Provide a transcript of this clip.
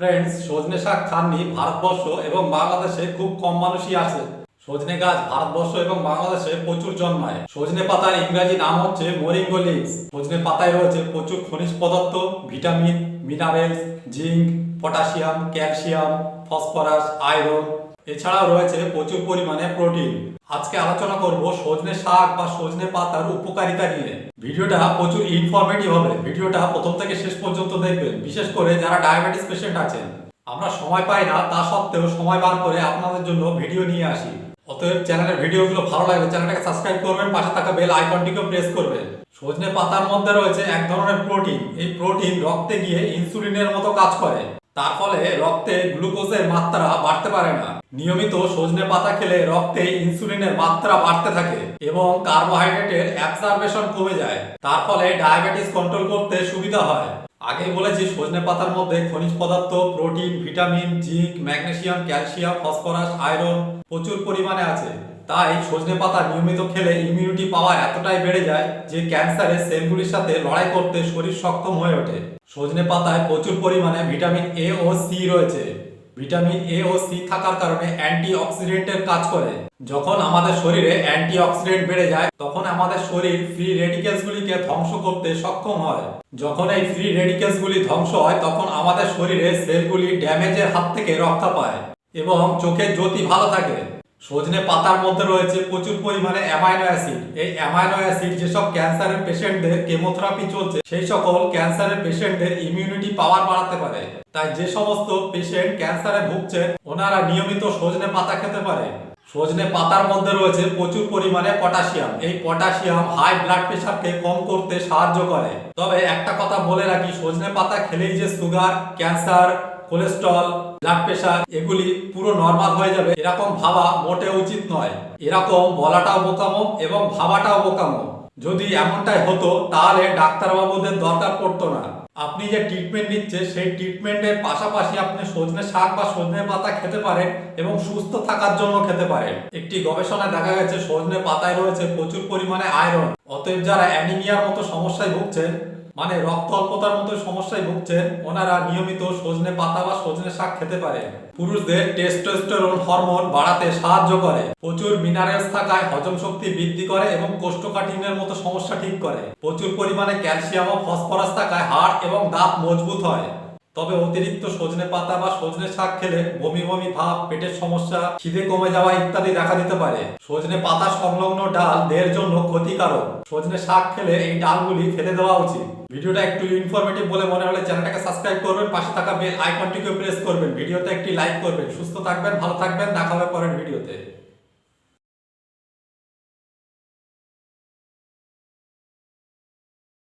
Friends সজনে শাক খাননি, ভারতবর্ষ এবং বাংলাদেশে খুব কম মানুষই আছে। সজনে গাছ ভারতবর্ষ এবং বাংলাদেশে প্রচুর জন্মায়। সজনে পাতার ইংরাজি নাম হচ্ছে মরিঙ্গোলিক্স সজনে পাতায় রয়েছে প্রচুর খনিজ পদার্থ, vitamin, minerals, zinc, potassium, calcium, phosphorus, iron. এছাড়াও রয়েছে প্রচুর পরিমাণে প্রোটিন। আজকে আলোচনা করব সজনে শাক বা সজনে পাতার উপকারিতা নিয়ে। ভিডিওটা প্রচুর ইনফরমেটিভ হবে। ভিডিওটা প্রথম থেকে শেষ পর্যন্ত দেখবেন। বিশেষ করে যারা ডায়াবেটিস পেশেন্ট আছেন, আমরা সময় পাই না, তা সত্ত্বেও সময় বার করে আপনাদের জন্য ভিডিও নিয়ে আসি। অতএব চ্যানেলের ভিডিওগুলো ভালো লাগবে চ্যানেলটাকে সাবস্ক্রাইব করবেন, পাশে থাকা বেল আইকনটিকেও প্রেস করবেন। সজনে পাতার মধ্যে রয়েছে এক ধরনের প্রোটিন এই প্রোটিন রক্তে গিয়ে ইনসুলিনের মতো কাজ করে। তার ফলে রক্তে গ্লুকোজের মাত্রা বাড়তে পারে না। নিয়মিত সজনে পাতা খেলে রক্তে ইনসুলিনের মাত্রা বাড়তে থাকে এবং কার্বোহাইড্রেটের অ্যাবসর্বেশন কমে যায়। তার ফলে ডায়াবেটিস কন্ট্রোল করতে সুবিধা হয়। আগে বলেছি, সজনে পাতার মধ্যে খনিজ পদার্থ, protein, vitamin, zinc, magnesium, calcium, phosphorus, iron প্রচুর পরিমাণে আছে। তাই সজনে পাতা নিয়মিত খেলে ইমিউনিটি পাওয়া এতটাই বেড়ে যায় যে ক্যান্সারের সেলগুলির সাথে লড়াই করতে শরীর সক্ষম হয়ে ওঠে। সজনে পাতায় প্রচুর পরিমাণে ভিটামিন এ ও সি রয়েছে। ভিটামিন এ ও সি থাকার কারণে অ্যান্টি অক্সিডেন্টের কাজ করে। যখন আমাদের শরীরে অ্যান্টি অক্সিডেন্ট বেড়ে যায়, তখন আমাদের শরীর ফ্রি রেডিকেলস গুলিকে ধ্বংস করতে সক্ষম হয়। যখন এই ফ্রি রেডিকেলস গুলি ধ্বংস হয়, তখন আমাদের শরীরে সেলগুলি ড্যামেজের হাত থেকে রক্ষা পায় এবং চোখের জ্যোতি ভালো থাকে। সজনে পাতার মধ্যে রয়েছে প্রচুর পরিমাণে অ্যামাইনো অ্যাসিড এই অ্যামাইনো অ্যাসিড যেসব ক্যান্সারের পেশেন্টদের কেমোথেরাপি চলছে, সেই সকল ক্যান্সারের পেশেন্টদের ইমিউনিটি পাওয়ার বাড়াতে পারে। তাই যে সমস্ত পেশেন্ট ক্যান্সারে ভুগছে, ওনারা নিয়মিত সজনে পাতা খেতে পারে। সজনে পাতার মধ্যে রয়েছে প্রচুর পরিমাণে পটাশিয়াম এই পটাশিয়াম হাই ব্লাড প্রেশারকে কম করতে সাহায্য করে। তবে একটা কথা বলে রাখি, সজনে পাতা খেলেই যে sugar cancer cholesterol blood pressure এগুলি পুরো নর্মাল হয়ে যাবে। এরকম ভাবা মোটে উচিত নয়। এরকম বলাটাও বোকামো এবং ভাবাটাও বোকামো। যদি এমনটাই হতো, তাহলে ডাক্তারবাবুদের দরকার পড়তো না। আপনি যে ট্রিটমেন্ট নিচ্ছে, সেই ট্রিটমেন্টের পাশাপাশি আপনি সজনে শাক বা সজনে পাতা খেতে পারেন এবং সুস্থ থাকার জন্য খেতে পারেন। একটি গবেষণায় দেখা গেছে, সজনে পাতায় রয়েছে প্রচুর পরিমাণে আয়রন অতএব যারা অ্যানিমিয়ার মতো সমস্যায় ভুগছেন মানে রক্ত অল্পতার মতো সমস্যায় ভুগছেন ওনারা নিয়মিত সজনে পাতা বা সজনে শাক খেতে পারে। পুরুষদের টেস্টোস্টেরন হরমোন বাড়াতে সাহায্য করে। প্রচুর মিনারেলস থাকায় হজম শক্তি বৃদ্ধি করে এবং কোষ্ঠকাঠিন্যের মতো সমস্যা ঠিক করে। প্রচুর পরিমাণে ক্যালসিয়াম ও ফসফরাস থাকায় হাড় এবং দাঁত মজবুত হয়। তবে অতিরিক্ত সজনে পাতা বা সজনে শাক খেলে বমি বমি, ভাব, পেটের সমস্যা, খিদে কমে যাওয়া ইত্যাদি দেখা দিতে পারে। সজনে পাতা সংলগ্ন ডাল দেহের জন্য ক্ষতিকারক। সজনে শাক খেলে এই ডালগুলি ফেলে দেওয়া উচিত। ভিডিওটা একটু ইনফরমেটিভ বলে মনে হলে চ্যানেলটাকে সাবস্ক্রাইব করবেন, পাশে থাকা বেল আইকনটিকে প্রেস করবেন। ভিডিওতে একটি লাইক করবেন। সুস্থ থাকবেন, ভালো থাকবেন, দেখা হবে পরের ভিডিওতে।